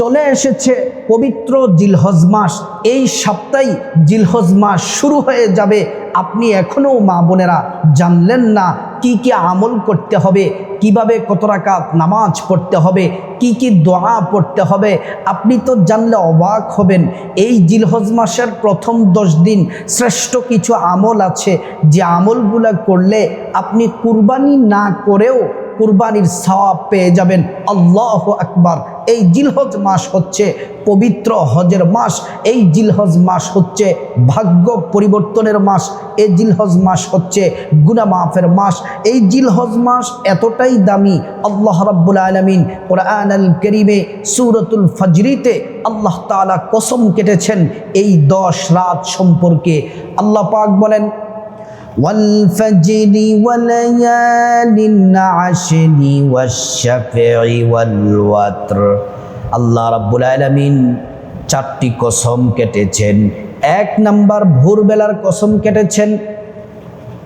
চলে এসেছে পবিত্র জিলহজ মাস। এই সপ্তাহে জিলহজ মাস শুরু হয়ে যাবে। আপনি এখনও মা বোনেরা জানলেন না কি কি আমল করতে হবে, কীভাবে কত রাকাত নামাজ পড়তে হবে, কি কি দোয়া পড়তে হবে। আপনি তো জানলে অবাক হবেন, এই জিলহজ মাসের প্রথম দশ দিন শ্রেষ্ঠ কিছু আমল আছে। যে আমলগুলো করলে আপনি কুরবানি না করেও কুরবানির সওয়াব পেয়ে যাবেন। আল্লাহ আকবার। এই জিলহজ মাস হচ্ছে পবিত্র হজের মাস। এই জিলহজ মাস হচ্ছে ভাগ্য পরিবর্তনের মাস। এই জিলহজ মাস হচ্ছে গুনা মাফের মাস। এই জিলহজ মাস এতটাই দামি। আল্লাহ রাব্বুল আলমিন কোরআন আল করিমে সুরতুল ফজরিতে আল্লাহ তাআলা কসম কেটেছেন, এই দশ রাত সম্পর্কে। আল্লাহ পাক বলেন والفجر وليال عشر والشفع والوتر আল্লাহ রাব্বুল আলামিন চারটি কসম কেটেছেন এক নাম্বার ভোরবেলার কসম কেটেছেন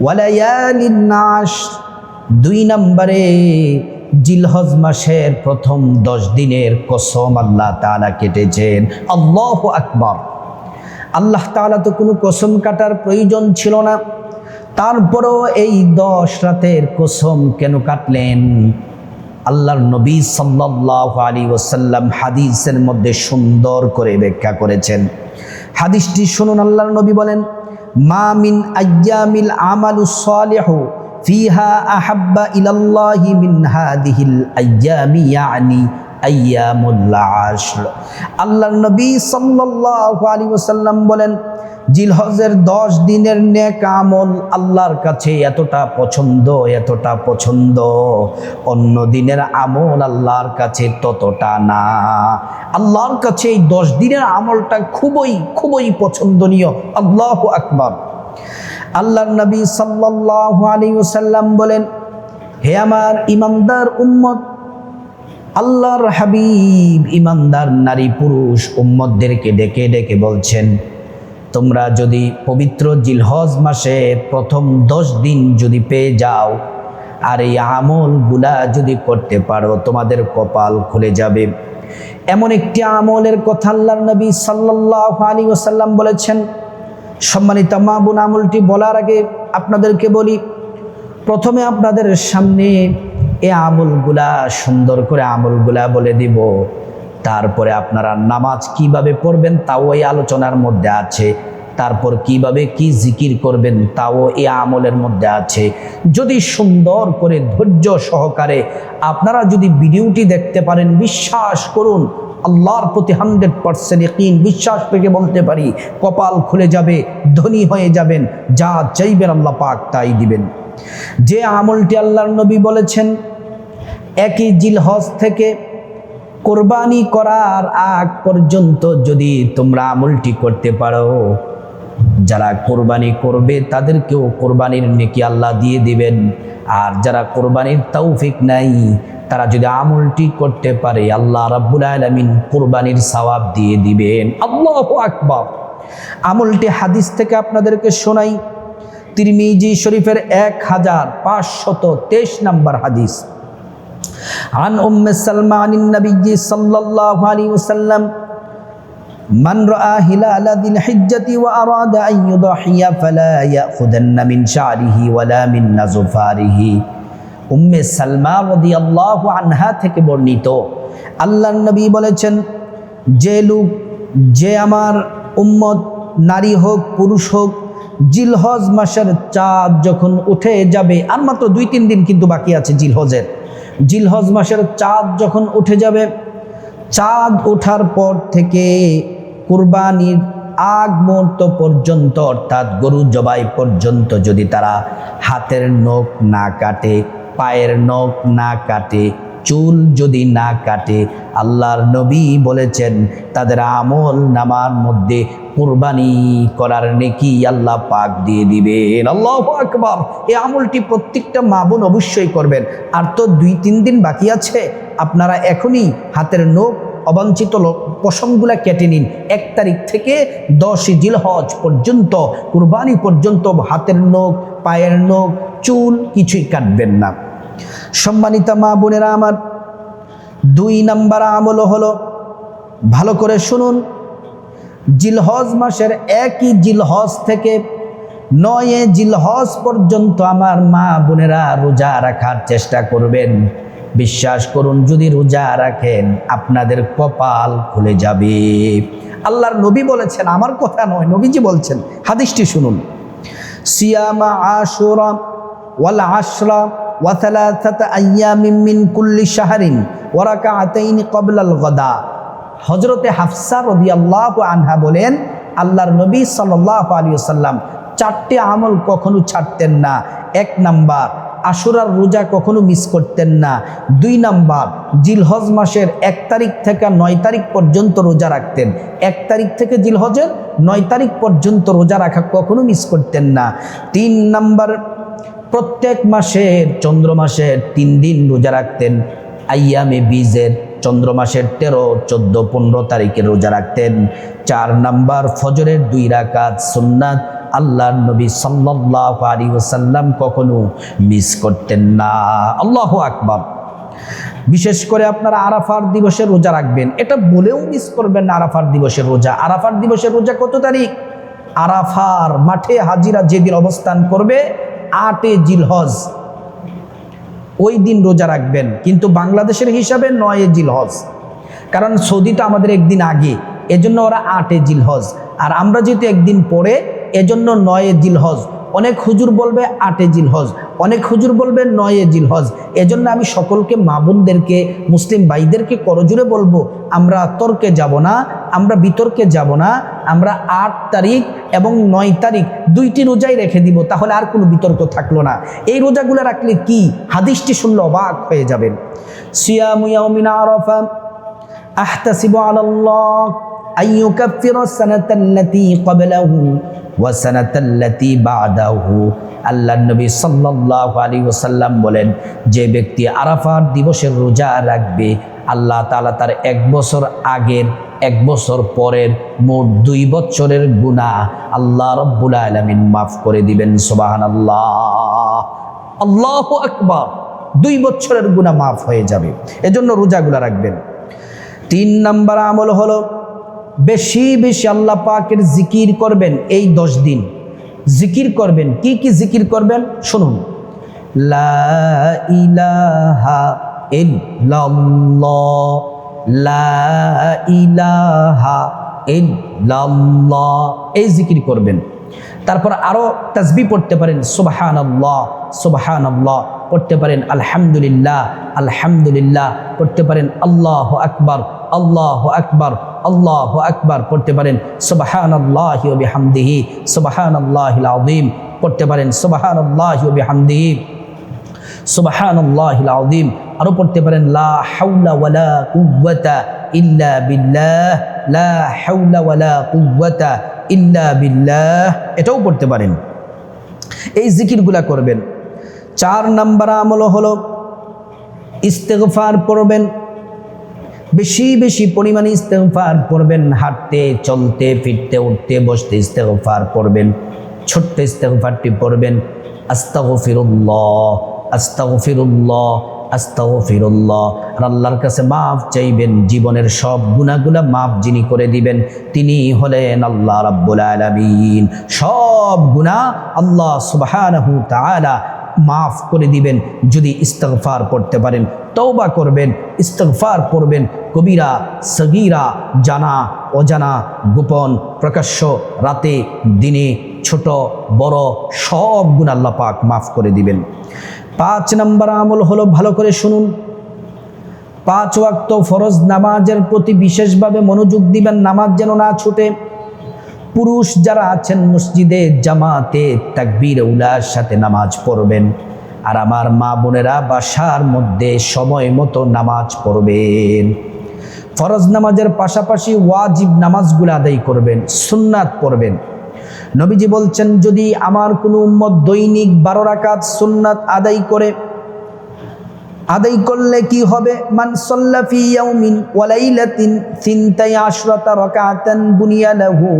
ওয়ালায়ালিন নাশ দুই নম্বরে জিলহজ মাসের প্রথম দশ দিনের কসম আল্লাহ তাআলা কেটেছেন আল্লাহ আকবার আল্লাহ তাআলা তো কোনো কসম কাটার প্রয়োজন ছিল না তারপরও এই দশ রাতের কসম কেন কাটলেন? আল্লাহর নবী সাল্লাহ আলী ওসাল্লাম হাদিসের মধ্যে সুন্দর করে ব্যাখ্যা করেছেন। হাদিসটি শুনুন, আল্লাহর নবী বলেন, মা মিন আয়ামিল আমালু সালিহু ফিহা আহাব্বা ইলাল্লাহি মিন হাদিহিল আয়ামি, ইয়ানি আল্লাহর নবী সাল্লাল্লাহু আলাইহি ওয়াসাল্লাম বলেন, জিলহজের দশ দিনের নেক আমল আল্লাহর কাছে এতটা পছন্দ এতটা পছন্দ। অন্য দিনের আমল আল্লাহর কাছে ততটা না। আল্লাহর কাছে এই দশ দিনের আমলটা খুবই খুবই পছন্দনীয়। আল্লাহ আকবর। আল্লাহর নবী সাল্লাল্লাহু আলাইহি ওয়াসাল্লাম বলেন, হে আমার ইমানদার উম্মত আল্লাহর হাবিব ইমানদার নারী পুরুষ উম্মদদেরকে ডেকে ডেকে বলছেন, তোমরা যদি পবিত্র জিলহজ মাসে প্রথম দশ দিন যদি পেয়ে যাও, আর এই আমলগুলা যদি করতে পারো, তোমাদের কপাল খুলে যাবে। এমন একটি আমলের কথা আল্লাহর নবী সাল্লাহ আলী ওসাল্লাম বলেছেন। সম্মানিত মা বোন, আমলটি বলার আগে আপনাদেরকে বলি, প্রথমে আপনাদের সামনে এ আমলগুলা, সুন্দর করে আমলগুলা বলে দিব। তারপরে আপনারা নামাজ কীভাবে পড়বেন তাও এই আলোচনার মধ্যে আছে। তারপর কীভাবে কি জিকির করবেন তাও এ আমলের মধ্যে আছে। যদি সুন্দর করে ধৈর্য সহকারে আপনারা যদি ভিডিওটি দেখতে পারেন, বিশ্বাস করুন, আল্লাহর প্রতি হান্ড্রেড পার্সেন্ট ইকিন বিশ্বাস থেকে বলতে পারি, কপাল খুলে যাবে, ধনী হয়ে যাবেন, যা চাইবেন আল্লাহ পাক তাই দিবেন। যে আমলটি আল্লাহর নবী বলেছেন, একই জিলহজ থেকে কোরবানি করার আগ পর্যন্ত যদি তোমরা আমলটি করতে পারো, যারা কোরবানি করবে তাদেরকেও কোরবানির নেকি আল্লাহ দিয়ে দিবেন। আর যারা কোরবানির তৌফিক নাই তারা যদি আমলটি করতে পারে, আল্লাহ রাব্বুল আলমিন কোরবানির সওয়াব দিয়ে দিবেন। আল্লাহ আকবর। আমলটি হাদিস থেকে আপনাদেরকে শোনাই। তিরমিজি শরীফের এক হাজার পাঁচশত তেইশ নম্বর হাদিস عن أم سلمى عن النبي صلى الله عليه وسلم من رأى هلال ذي الحجة وأراد أن يضحي فلا يأخذن من شعره ولا من نزفاره উম্মে সালমা রদি আল্লাহ আনহা থেকে বর্ণিত আল্লাহ নবী বলেছেন যে লোক যে আমার উম্মত নারী হোক পুরুষ হোক জিলহজ মাসের চাঁদ যখন উঠে যাবে, আর মাত্র দুই, তিন দিন কিন্তু বাকি আছে জিলহজের। জিলহজ মাসের চাঁদ যখন উঠে যাবে, চাঁদ ওঠার পর থেকে কুরবানির আগ মুহূর্ত পর্যন্ত, অর্থাৎ গরু জবাই পর্যন্ত যদি তারা হাতের নখ না কাটে, পায়ের নখ না কাটে চুল যদি না কাটে, আল্লাহর নবী বলেছেন, তাদের আমল নামার মধ্যে কুরবানি করার নেকি আল্লাহ পাক দিয়ে দিবেন। আল্লাহ আকবর। এই আমলটি প্রত্যেকটা মা বোন অবশ্যই করবেন। আর তো দুই তিন দিন বাকি আছে। আপনারা এখনই হাতের নখ অবাঞ্ছিত পশমগুলা কেটে নিন। এক তারিখ থেকে দশই জিলহজ পর্যন্ত, কুরবানি পর্যন্ত হাতের নখ, পায়ের নখ, চুল কিছুই কাটবেন না। সম্মানিতা মা বোনেরা আমার, দুই নাম্বার আমল হলো, ভালো করে শুনুন, জিলহজ মাসের একই জিলহজ থেকে নয়ে জিলহজ পর্যন্ত আমার মা বোনেরা রোজা রাখার চেষ্টা করবেন। বিশ্বাস করুন, যদি রোজা রাখেন, আপনাদের কপাল খুলে যাবে। আল্লাহর নবী বলেছেন, আমার কথা নয়, নবীজি বলছেন, হাদিসটি শুনুন। সিয়ামা আশুরা ওয়াল আশরা ওয়া থালাথাতা আইয়ামিন মিন কুল্লি শাহরিন ওয়া রাকাআতাইনি ক্বাবলাল গাদা। হযরতে হাফসা রাদিয়াল্লাহু আনহা বলেন, আল্লাহর নবী সাল্লাল্লাহু আলাইহি ওয়াসাল্লাম চারটি আমল কখনো ছাড়তেন না। এক নাম্বার, আশুরার রোজা কখনো মিস করতেন না। দুই নাম্বার, জিলহজ মাসের এক তারিখ থেকে নয় তারিখ পর্যন্ত রোজা রাখতেন। এক তারিখ থেকে জিলহজের নয় তারিখ পর্যন্ত রোজা রাখা কখনো মিস করতেন না। তিন নাম্বার প্রত্যেক মাসের চন্দ্র মাসের তিন দিন রোজা রাখতেন। আইয়ামে বীজের চন্দ্র মাসের তেরো, চোদ্দ, পনেরো তারিখে রোজা রাখতেন। চার নাম্বার ফজরের দুই রাকাত সুন্নাত আল্লাহ নবী সাল্লাহ আলী ওসাল্লাম কখনো মিস করতেন না। আল্লাহ আকবর। বিশেষ করে আপনারা আরাফার দিবসে রোজা রাখবেন। এটা বলেও মিস করবেন না আরাফার দিবসের রোজা। আরাফার দিবসের রোজা কত তারিখ? আরাফার মাঠে হাজিরা যেদিন অবস্থান করবে আটে জিলহজ। ওই দিন রোজা রাখবেন, কিন্তু বাংলাদেশের হিসাবে নয়ে জিলহজ। কারণ সৌদিটা আমাদের একদিন আগে, এজন্য ওরা আটে জিলহজ। আর আমরা যেহেতু একদিন পরে, এজন্য নয়ে জিলহজ। অনেক হুজুর বলবে আটে জিলহজ। অনেক হুজুর বলবে নয়ে জিলহজ। এজন্য আমি সকলকে মা বোনদেরকে মুসলিম ভাইদেরকে করজুড়ে বলব, আমরা তর্কে যাব না, আমরা বিতর্কে যাব না, আমরা আট তারিখ এবং নয় তারিখ দুইটি রোজাই রেখে দিব, তাহলে আর কোনো বিতর্ক থাকল না। এই রোজাগুলো রাখলে কি? হাদিসটি শুনলে অবাক হয়ে যাবেন। সিয়ামুয়ামিনা আরফা আহতাসিবু আলাল্লাহ। أن يكفر السنة التي قبله والسنة التي بعده আল্লাহ নবী সাল্লাহ আলী ওসাল্লাম বলেন যে ব্যক্তি আরাফার দিবসের রোজা রাখবে আল্লাহ তালা তার এক বছর আগের এক বছর পরের মোট দুই বছরের গুণা আল্লাহ রব্বুল আলমিন মাফ করে দিবেন সোবাহান আল্লাহ আল্লাহ আকবর দুই বছরের গুণা মাফ হয়ে যাবে এজন্য রোজাগুলা রাখবেন তিন নাম্বার আমল হলো বেশি বেশি আল্লাহ পাকের জিকির করবেন এই দশ দিন। জিকির করবেন। কি কি জিকির করবেন? শুনুন। লা ইলাহা লা ইলাহা এই জিকির করবেন। তারপর আরও তাসবি পড়তে পারেন। সুবহান আল্লাহ সুবহান আল্লাহ পড়তে পারেন, আলহামদুলিল্লাহ আলহামদুলিল্লাহ। পড়তে পারেন, আল্লাহ আকবার আল্লাহ আকবার। আল্লাহ আকবার পড়তে পারেন সুবাহান আল্লাহ বিহামদিহি সুবাহান আল্লাহ আউদিম পড়তে পারেন সুবাহান আল্লাহ বিহামদিহি সুবাহান আল্লাহ আউদিম আরও পড়তে পারেন, লা হাউলা ওয়ালা কুওয়াতা ইল্লা বিল্লাহ, লা হাউলা ওয়ালা কুওয়াতা ইল্লা বিল্লাহ এটাও পড়তে পারেন। এই জিকিরগুলা করবেন। চার নাম্বার আমল হলো ইস্তেগফার পড়বেন বেশি বেশি পরিমাণে ইস্তেগফার পড়বেন হাঁটতে, চলতে, ফিরতে, উঠতে, বসতে ইস্তেগফার পড়বেন ছোট্ট ইস্তেগফারটি পড়বেন, আস্তাগফিরুল্লাহ আস্তাগফিরুল্লাহ আস্তাগফিরুল্লাহ। আর আল্লাহর কাছে মাফ চাইবেন, জীবনের সব গুণাগুলা মাফ যিনি করে দিবেন, তিনি হলেন আল্লাহ রাব্বুল আলামিন। সব গুনাহ আল্লাহ তাআলা মাফ করে দিবেন, যদি ইস্তগফার পড়তে পারেন তৌবা করবেন, ইস্তগফার পড়বেন, কবিরা, সগীরা, জানা, অজানা, গোপন, প্রকাশ্য, রাতে, দিনে, ছোট, বড়, সব গুণ পাক মাফ করে দিবেন। পাঁচ নম্বর আমল হলো ভালো করে শুনুন। পাঁচ ওয়াক্ত ফরজ নামাজের প্রতি বিশেষভাবে মনোযোগ দিবেন, নামাজ যেন না ছুটে। পুরুষ যারা আছেন মসজিদে, জামাতে তাকবীর, উলার সাথে নামাজ পড়বেন। আর আমার মা বোনেরা বাসার মধ্যে সময় মতো নামাজ পড়বেন। ফরজ নামাজের পাশাপাশি ওয়াজিব নামাজগুলো আদায় করবেন, সুন্নাত পড়বেন। নবীজি বলছেন, যদি আমার কোনো উম্মত দৈনিক বারো রাকাত সুন্নাত আদায় করে, আদায় করলে কি হবে? মান সাল্লাফি ইয়াউমিন ওয়া লাইলাতিন সিনতাই আশরাতা রাকাতান বুনিয়া লাহু।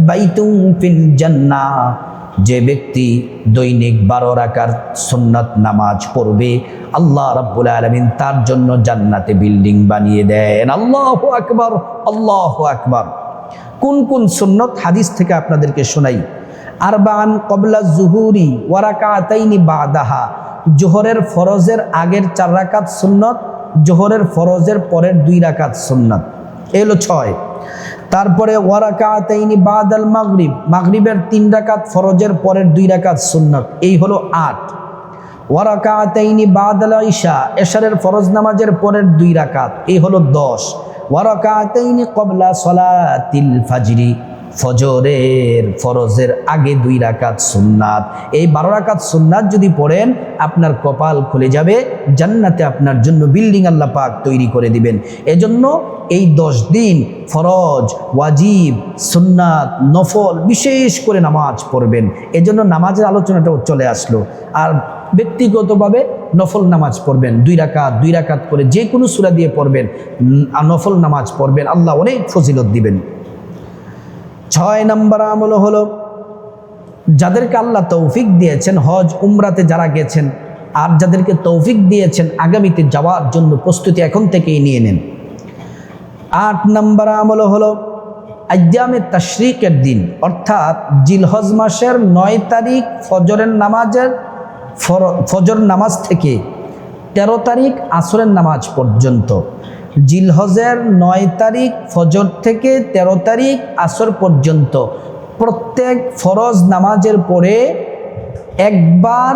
বাইতুন ফিল জান্নাহ। যে ব্যক্তি দৈনিক বারো রাকার সুন্নত নামাজ পড়বে, আল্লাহ রাব্বুল আলমিন তার জন্য জান্নাতে বিল্ডিং বানিয়ে দেন। আল্লাহ আকবর আল্লাহ আকবর। কোন কোন সুন্নত হাদিস থেকে আপনাদেরকে শোনাই? আরবান কবলা জুহুরি ওয়ারাকাতাইনি বাদাহা। জোহরের ফরজের আগের চার রাকাত সুন্নত, জোহরের ফরজের পরের দুই রাকাত সুন্নত। এই হলো ছয়। তারপরে ওয়ারাকাতাইনি বাদাল মাগরিব। মাগরিবের তিন রাকাত, ফরজের পরের দুই রাকাত সুন্নত। এই হলো আট। ওয়ারাকাতাইনি বাদাল ঈশা এশারের ফরজ নামাজের পরের দুই রাকাত। এই হলো দশ। ওয়ারাকাতাইনি কবলা সলাতিল ফাজরি। ফজরের ফরজের আগে দুই রাকাত সুন্নাত। এই বারো রাকাত সুন্নাত যদি পড়েন, আপনার কপাল খুলে যাবে, জান্নাতে আপনার জন্য বিল্ডিং আল্লাহ পাক তৈরি করে দিবেন। এজন্য এই দশ দিন ফরজ, ওয়াজিব, সুন্নাত, নফল বিশেষ করে নামাজ পড়বেন। এজন্য নামাজের আলোচনাটাও চলে আসলো। আর ব্যক্তিগতভাবে নফল নামাজ পড়বেন, দুই রাকাত দুই রাকাত করে যে কোনো সুরা দিয়ে পড়বেন আর নফল নামাজ পড়বেন, আল্লাহ অনেক ফজিলত দিবেন। ছয় নম্বর আমল হলো, যাদেরকে আল্লাহ তৌফিক দিয়েছেন, হজ, উমরাতে যারা গেছেন, আর যাদেরকে তৌফিক দিয়েছেন, আগামীতে যাওয়ার জন্য প্রস্তুতি এখন থেকেই নিয়ে নেন। আট নম্বর আমল হলো আজ্জামে তাশরিকের দিন, অর্থাৎ জিলহজ মাসের নয় তারিখ ফজরের নামাজের ফজর নামাজ থেকে তেরো তারিখ আসরের নামাজ পর্যন্ত। জিলহজের নয় তারিখ ফজর থেকে তেরো তারিখ আসর পর্যন্ত। প্রত্যেক ফরজ নামাজের পরে একবার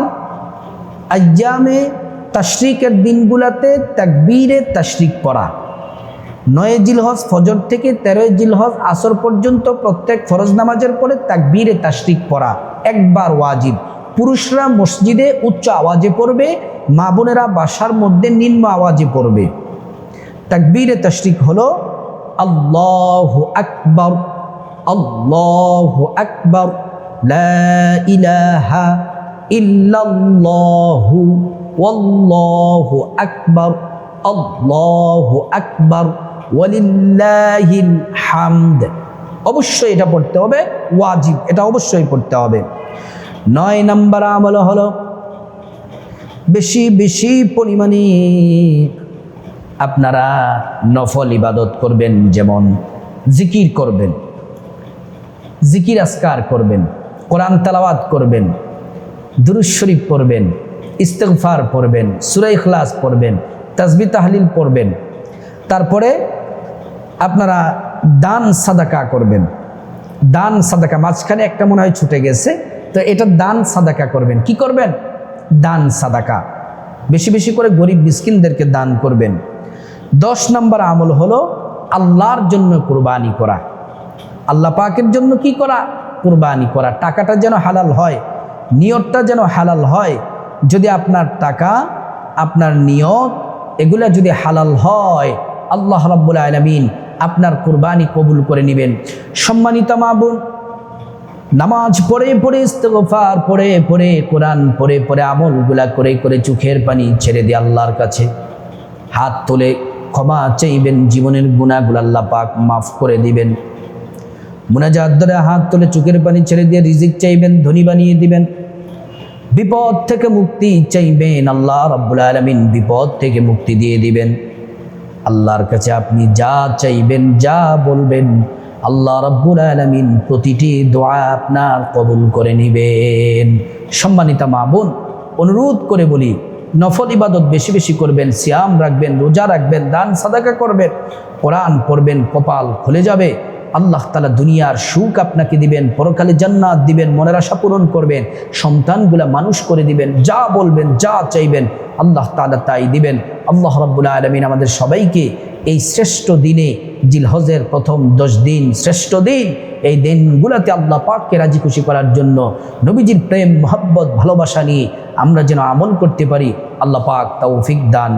আজ্জামে তাশরিকের দিনগুলোতে তাকবীরে তাশরিক পড়া। নয় জিলহজ ফজর থেকে তেরোই জিলহজ আসর পর্যন্ত প্রত্যেক ফরজ নামাজের পরে তাকবীরে তাশরিক পড়া। একবার ওয়াজিব। পুরুষরা মসজিদে উচ্চ আওয়াজে পড়বে, মা বোনেরা বাসার মধ্যে নিম্ন আওয়াজে পড়বে। তাকবীরে তাশরিক হলো, আল্লাহ আকবর আল্লাহ আকবর ইলাহা আকবর, আল্লাহু আকবর হামদ। অবশ্যই এটা পড়তে হবে, ওয়াজিব, এটা অবশ্যই পড়তে হবে। নয় নাম্বার আমল হলো, বেশি বেশি পরিমাণে আপনারা নফল ইবাদত করবেন, যেমন জিকির করবেন, জিকির আসকার করবেন, কোরআন তালাওয়াত করবেন দুরুজ শরীফ পড়বেন, ইস্তেগফার পড়বেন সুরাই খ্লাস পড়বেন তাজবি তাহলিল পড়বেন। তারপরে আপনারা দান সাদাকা করবেন। দান সাদাকা, মাঝখানে একটা মনে হয় ছুটে গেছে, তো এটা দান সাদাকা করবেন। কি করবেন? দান সাদাকা। বেশি বেশি করে গরিব মিসকিনদেরকে দান করবেন। দশ নম্বর আমল হলো আল্লাহর জন্য কোরবানি করা। আল্লাহ পাকের জন্য কি করা? কোরবানি করা। টাকাটা যেন হালাল হয়, নিয়তটা যেন হালাল হয়, যদি আপনার টাকা, আপনার নিয়ত, এগুলা যদি হালাল হয়, আল্লাহ রাব্বুল আলমিন আপনার কোরবানি কবুল করে নেবেন। সম্মানিত মা বোন, নামাজ পড়ে পড়ে, ইস্তেগফার পড়ে পড়ে, কোরআন পড়ে পড়ে আমলগুলা করে করে চোখের পানি ছেড়ে দিয়ে আল্লাহর কাছে হাত তুলে ক্ষমা চাইবেন, জীবনের গুণাগুলো আল্লাহ পাক মাফ করে দিবেন। মুনাজাত ধরে হাত তুলে চোখের পানি ছেড়ে দিয়ে রিজিক চাইবেন, ধনী বানিয়ে দিবেন। বিপদ থেকে মুক্তি চাইবেন, আল্লাহ রাব্বুল আলামিন বিপদ থেকে মুক্তি দিয়ে দিবেন। আল্লাহর কাছে আপনি যা চাইবেন, যা বলবেন, আল্লাহ রাব্বুল আলামিন প্রতিটি দোয়া আপনার কবুল করে নেবেন। সম্মানিতা মা বোন, অনুরোধ করে বলি নফল ইবাদত বেশি বেশি করবেন, সিয়াম রাখবেন, রোজা রাখবেন, দান, সাদাকা করবেন, কোরআন পড়বেন, কপাল খুলে যাবে। আল্লাহ তালা দুনিয়ার সুখ আপনাকে দিবেন, পরকালে জান্নাত দিবেন, মনের আশা পূরণ করবেন, সন্তানগুলা মানুষ করে দিবেন, যা বলবেন, যা চাইবেন, আল্লাহ তালা তাই দিবেন। আল্লাহ রব্বুল আলমিন আমাদের সবাইকে এই শ্রেষ্ঠ দিনে জিলহজের প্রথম দশ দিন, শ্রেষ্ঠ দিন, এই দিনগুলোতে আল্লাহ পাককে রাজি খুশি করার জন্য নবীজির প্রেম, মহব্বত, ভালোবাসা নিয়ে আমরা যেন আমল করতে পারি। আল্লাহ পাক তৌফিক দান